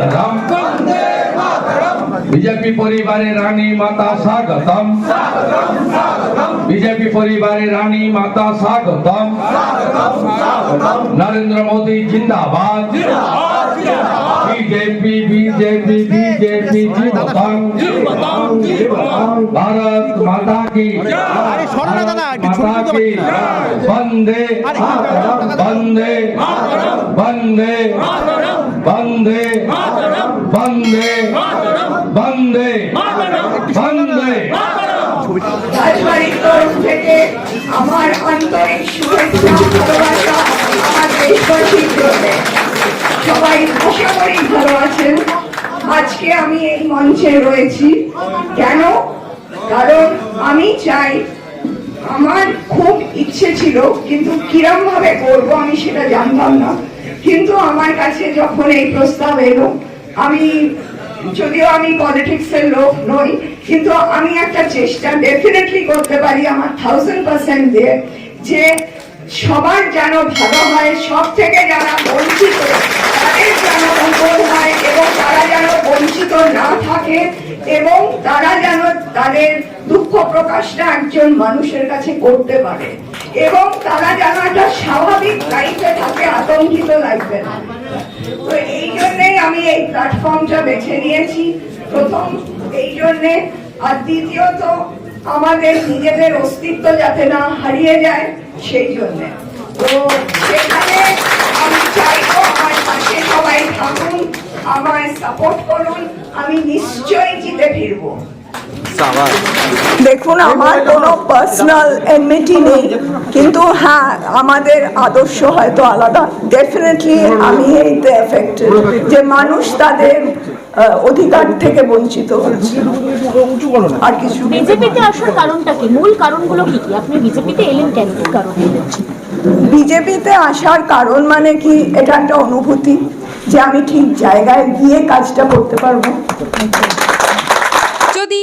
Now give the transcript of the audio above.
মাতরম। BJP পরিবারে রানী মাতা স্বাগতম। বিজেপি পরিবারে রানী মাতা স্বাগতম। নরেন্দ্র মোদী জিন্দাবাদ। বিজেপি বিজেপি বিজেপি জীবতম ভারত মাতা কি মাতা কি বন্দে বন্দে বন্দে বন্দে বন্দে। বন্দে। বন্দে। আমার আন্তরিক শুভেচ্ছা, ভালোবাসা, আমার দেশবাসীর সবাই আশা করি ভালো আছেন। আজকে আমি এই মঞ্চে রয়েছি। কেন? কারণ আমি চাই, আমার খুব ইচ্ছে ছিল, কিন্তু কিরম ভাবে করব আমি সেটা জানতাম না। কিন্তু আমার কাছে যখন এই প্রস্তাব এলো আমি, যদিও আমি পলিটিক্স এর লোক নই, কিন্তু আমি একটা চেষ্টা ডেফিনেটলি করতে পারি আমার থাউজেন্ড পার্সেন্ট দিয়ে, যে সবার যেন ভালো হয়, সব থেকে যারা বঞ্চিত, তাদের যেন মঙ্গল হয় এবং তারা যেন বঞ্চিত না থাকে এবং তারা যেন তাদের দুঃখ প্রকাশটা একজন মানুষের কাছে করতে পারে এবং তারা যেন একটা স্বাভাবিক লাইফে থাকে, আতঙ্কিত লাইফে তো এই জন্যই আমি এই প্ল্যাটফর্মটা বেছে নিয়েছি। প্রথম এই জন্যে। আর দ্বিতীয়ত, আমাদের নিজেদের অস্তিত্ব যাতে না হারিয়ে যায়, সেই জন্যে। তো সেখানে আমি চাইব আমার পাশে সবাই থাকুন, আমায় সাপোর্ট করুন, আমি নিশ্চয়ই জিতে ফিরবো। দেখুন আমার কোনো পার্সোনাল এনমিটি নেই। কিন্তু হ্যাঁ আমাদের আদর্শ হয়তো আলাদা। ডেফিনেটলি আমি এইতে এফেক্টেড যে মানুষ তাদের অধিকার থেকে বঞ্চিত হচ্ছে। আর কিছু বিজেপিতে আসার কারণটা কি? মূল কারণগুলো কি কি? আপনি বিজেপিতে এলেন কেন? কি কারণ? বিজেপিতে আসার কারণ মানে কি? এটা একটা অনুভূতি যে আমি ঠিক জায়গায় গিয়ে কাজটা করতে পারব। যদি